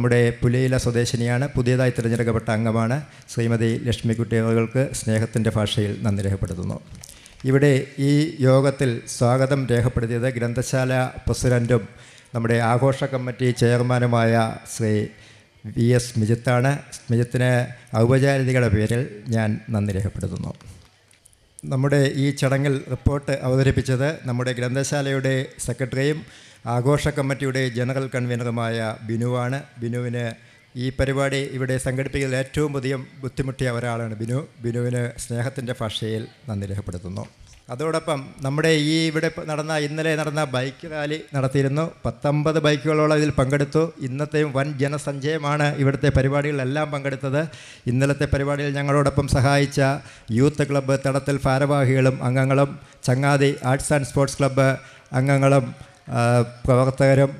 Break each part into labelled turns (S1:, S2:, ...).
S1: നമ്മുടെ പുലയില സ്വദേശിനിയാണ്. പുതിയതായി തിരഞ്ഞെടുക്കപ്പെട്ട അംഗമാണ് ശ്രീമതി ലക്ഷ്മിക്കുട്ടി. അവകൾക്ക് സ്നേഹത്തിന്റെ ഭാഷയിൽ നന്ദി രേഖപ്പെടുത്തുന്നു. ഇവിടെ ഈ യോഗത്തിൽ സ്വാഗതം രേഖപ്പെടുത്തിയത് ഗ്രന്ഥശാല പ്രസിഡന്റും നമ്മുടെ ആഘോഷ കമ്മിറ്റി ചെയർമാനുമായ ശ്രീ വി എസ് മിജിത്താണ്. മിജിത്തിന് ഔപചാരികയുടെ പേരിൽ ഞാൻ നന്ദി രേഖപ്പെടുത്തുന്നു. നമ്മുടെ ഈ ചടങ്ങിൽ റിപ്പോർട്ട് അവതരിപ്പിച്ചത് നമ്മുടെ ഗ്രന്ഥശാലയുടെ സെക്രട്ടറിയും ആഘോഷ കമ്മിറ്റിയുടെ ജനറൽ കൺവീനറുമായ ബിനുവാണ്. ബിനുവിന് ഈ പരിപാടി ഇവിടെ സംഘടിപ്പിക്കുന്നതിൽ ഏറ്റവും പുതിയ ബുദ്ധിമുട്ടിയ ഒരാളാണ് ബിനു. ബിനുവിന് സ്നേഹത്തിന്റെ ഭാഷയിൽ നന്ദി രേഖപ്പെടുത്തുന്നു. അതോടൊപ്പം നമ്മുടെ ഈ ഇവിടെ നടന്ന ഇന്നലെ നടന്ന ബൈക്ക് റാലി നടത്തിയിരുന്നു. പത്തൊമ്പത് ബൈക്കുകളോളം ഇതിൽ പങ്കെടുത്തു. ഇന്നത്തെയും വൻ ജനസഞ്ചയമാണ് ഇവിടുത്തെ പരിപാടികളിലെല്ലാം പങ്കെടുത്തത്. ഇന്നലത്തെ പരിപാടിയിൽ ഞങ്ങളോടൊപ്പം സഹായിച്ച യൂത്ത് ക്ലബ്ബ് തടത്തിൽ ഭാരവാഹികളും അംഗങ്ങളും ചങ്ങാതി ആർട്സ് ആൻഡ് സ്പോർട്സ് ക്ലബ്ബ് അംഗങ്ങളും പ്രവർത്തകരും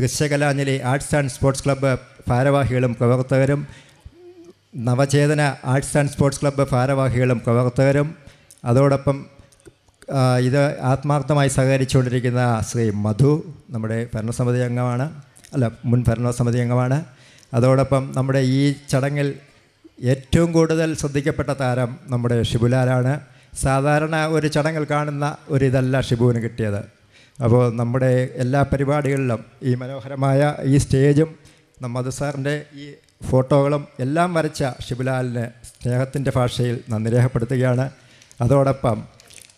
S1: Drishyakalanjali arts and sports club ഭാരവാഹികളും പ്രവർത്തകരും Navachetana arts and sports club ഭാരവാഹികളും പ്രവർത്തകരും അതോടൊപ്പം ഇത് ആത്മാർത്ഥമായി സഹകരിച്ചുകൊണ്ടിരിക്കുന്ന ശ്രീ മധു നമ്മുടെ ഭരണസമിതി അംഗമാണ് അല്ല മുൻ ഭരണസമിതി അംഗമാണ്. അതോടൊപ്പം നമ്മുടെ ഈ ചടങ്ങിൽ ഏറ്റവും കൂടുതൽ ശ്രദ്ധിക്കപ്പെട്ട താരം നമ്മുടെ ഷിബുലാലാണ്. സാധാരണ ഒരു ചടങ്ങിൽ കാണുന്ന ഒരു ഇതല്ല ഷിബുവിന് കിട്ടിയത്. അപ്പോൾ നമ്മുടെ എല്ലാ പരിപാടികളിലും ഈ മനോഹരമായ ഈ സ്റ്റേജും നമ്മുടെ സാറിന്റെ ഈ ഫോട്ടോകളും എല്ലാം വരച്ച ഷിബുലാലിന് സ്നേഹത്തിന്റെ ഭാഷയിൽ നന്ദി രേഖപ്പെടുത്തുകയാണ്. അതോടൊപ്പം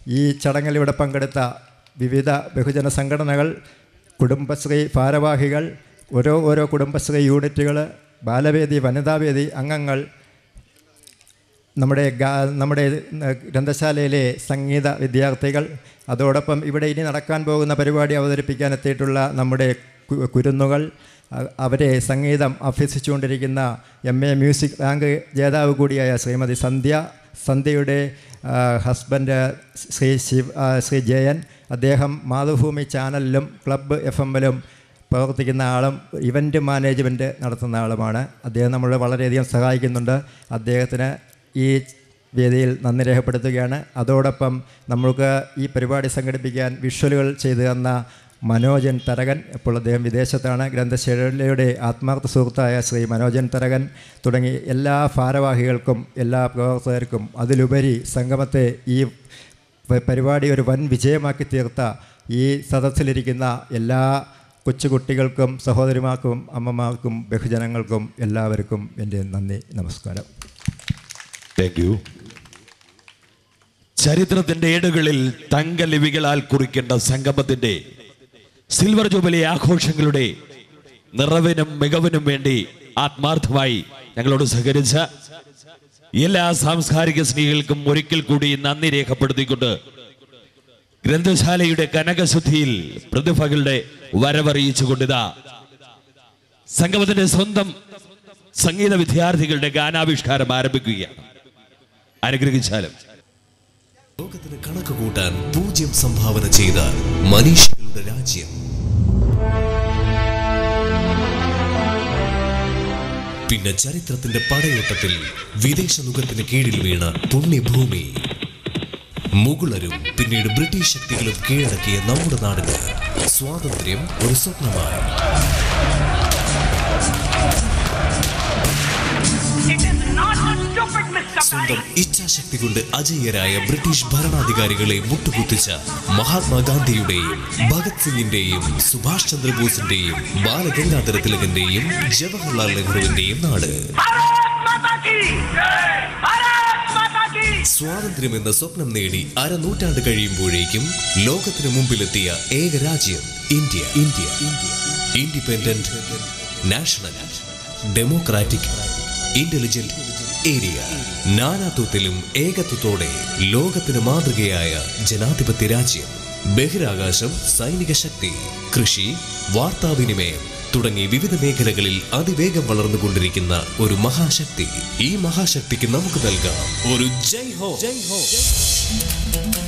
S1: ഈ ചടങ്ങിൽ ഇവിടെ പങ്കെടുത്ത വിവിധ ബഹുജന സംഘടനകൾ കുടുംബശ്രീ ഭാരവാഹികൾ ഓരോ ഓരോ കുടുംബശ്രീ യൂണിറ്റുകൾ ബാലവേദി വനിതാവേദി അംഗങ്ങൾ നമ്മുടെ നമ്മുടെ ഗ്രന്ഥശാലയിലെ സംഗീത വിദ്യാർത്ഥികൾ അതോടൊപ്പം ഇവിടെ ഇനി നടക്കാൻ പോകുന്ന പരിപാടി അവതരിപ്പിക്കാൻ എത്തിയിട്ടുള്ള നമ്മുടെ കുരുന്നുകൾ അവരെ സംഗീതം അഭ്യസിച്ചുകൊണ്ടിരിക്കുന്ന എം എ മ്യൂസിക് ബാങ്ക് ജേതാവ് കൂടിയായ ശ്രീമതി സന്ധ്യ സന്ധ്യയുടെ ഹസ്ബൻഡ് ശ്രീ ശിവ് ശ്രീ ജയൻ അദ്ദേഹം മാതൃഭൂമി ചാനലിലും ക്ലബ്ബ് എഫ് എമ്മിലും പ്രവർത്തിക്കുന്ന ആളും ഇവന്റ് മാനേജ്മെന്റ് നടത്തുന്ന ആളുമാണ്. അദ്ദേഹം നമ്മളെ വളരെയധികം സഹായിക്കുന്നുണ്ട്. അദ്ദേഹത്തിന് ഈ വേദിയിൽ നന്ദി രേഖപ്പെടുത്തുകയാണ്. അതോടൊപ്പം നമ്മൾക്ക് ഈ പരിപാടി സംഘടിപ്പിക്കാൻ വിഷ്വലുകൾ ചെയ്തു തന്ന മനോജൻ തരകൻ ഇപ്പോൾ അദ്ദേഹം വിദേശത്താണ്. ഗ്രന്ഥശാലയുടെ ആത്മാർത്ഥ സുഹൃത്തായ ശ്രീ മനോജൻ തരകൻ തുടങ്ങി എല്ലാ ഭാരവാഹികൾക്കും എല്ലാ പ്രവർത്തകർക്കും അതിലുപരി സംഗമത്തെ ഈ പരിപാടി ഒരു വൻ വിജയമാക്കി തീർത്ത ഈ സദസ്സിലിരിക്കുന്ന എല്ലാ കൊച്ചുകുട്ടികൾക്കും സഹോദരിമാർക്കും അമ്മമാർക്കും ബഹുജനങ്ങൾക്കും എല്ലാവർക്കും എന്റെ നന്ദി നമസ്കാരം.
S2: താങ്ക് ചരിത്രത്തിന്റെ ഏടുകളിൽ തങ്കലിപികളാൽ കുറിക്കേണ്ട സംഗമത്തിന്റെ സിൽവർ ജൂബിലി ആഘോഷങ്ങളുടെ നിറവിനും മികവിനും വേണ്ടി ആത്മാർത്ഥമായി ഞങ്ങളോട് സഹകരിച്ച എല്ലാ സാംസ്കാരിക സ്നേഹികൾക്കും ഒരിക്കൽ കൂടി നന്ദി രേഖപ്പെടുത്തിക്കൊണ്ട് ഗ്രന്ഥശാലയുടെ കനകശുദ്ധിയിൽ പ്രതിഭകളുടെ വരവറിയിച്ചുകൊണ്ടിതാ സംഗമത്തിന്റെ സ്വന്തം സംഗീത വിദ്യാർത്ഥികളുടെ ഗാനാവിഷ്കാരം ആരംഭിക്കുകയാണ്. അനുഗ്രഹിച്ചാലും.
S3: ലോകത്തിന് കണക്ക് കൂട്ടാൻ പൂജ്യം സംഭാവന ചെയ്ത മനീഷികളുടെ രാജ്യം. പിന്നെ ചരിത്രത്തിന്റെ പടയോട്ടത്തിൽ വിദേശ മുഖത്തിന് കീഴിൽ വീണ പുണ്യഭൂമി. മുഗളരും പിന്നീട് ബ്രിട്ടീഷ് ശക്തികളും കീഴടക്കിയ നമ്മുടെ നാടിന് സ്വാതന്ത്ര്യം ഒരു സ്വപ്നമായി. സ്വന്തം ഇച്ഛാശക്തി കൊണ്ട് അജയ്യരായ ബ്രിട്ടീഷ് ഭരണാധികാരികളെ മുട്ടുകുത്തിച്ച മഹാത്മാഗാന്ധിയുടെയും ഭഗത് സിംഗിന്റെയും സുഭാഷ് ചന്ദ്രബോസിന്റെയും ബാലഗംഗാധര തിലകന്റെയും ജവഹർലാൽ നെഹ്റുവിന്റെയും നാട്
S4: Bharat Mata ki! Bharat Mata ki!
S3: സ്വാതന്ത്ര്യം എന്ന സ്വപ്നം നേടി അരനൂറ്റാണ്ട് കഴിയുമ്പോഴേക്കും ലോകത്തിന് മുമ്പിലെത്തിയ ഏക രാജ്യം India India independent national democratic intelligent area. നാനാത്വത്തിലും ഏകത്വത്തോടെ ലോകത്തിന് മാതൃകയായ ജനാധിപത്യ രാജ്യം. ബഹിരാകാശം സൈനിക ശക്തി കൃഷി വാർത്താവിനിമയം തുടങ്ങി വിവിധ മേഖലകളിൽ അതിവേഗം വളർന്നുകൊണ്ടിരിക്കുന്ന ഒരു മഹാശക്തി. ഈ മഹാശക്തിക്ക് നമുക്ക് നൽകാം ഒരു ജയ് ഹോ. ജയ് ഹോ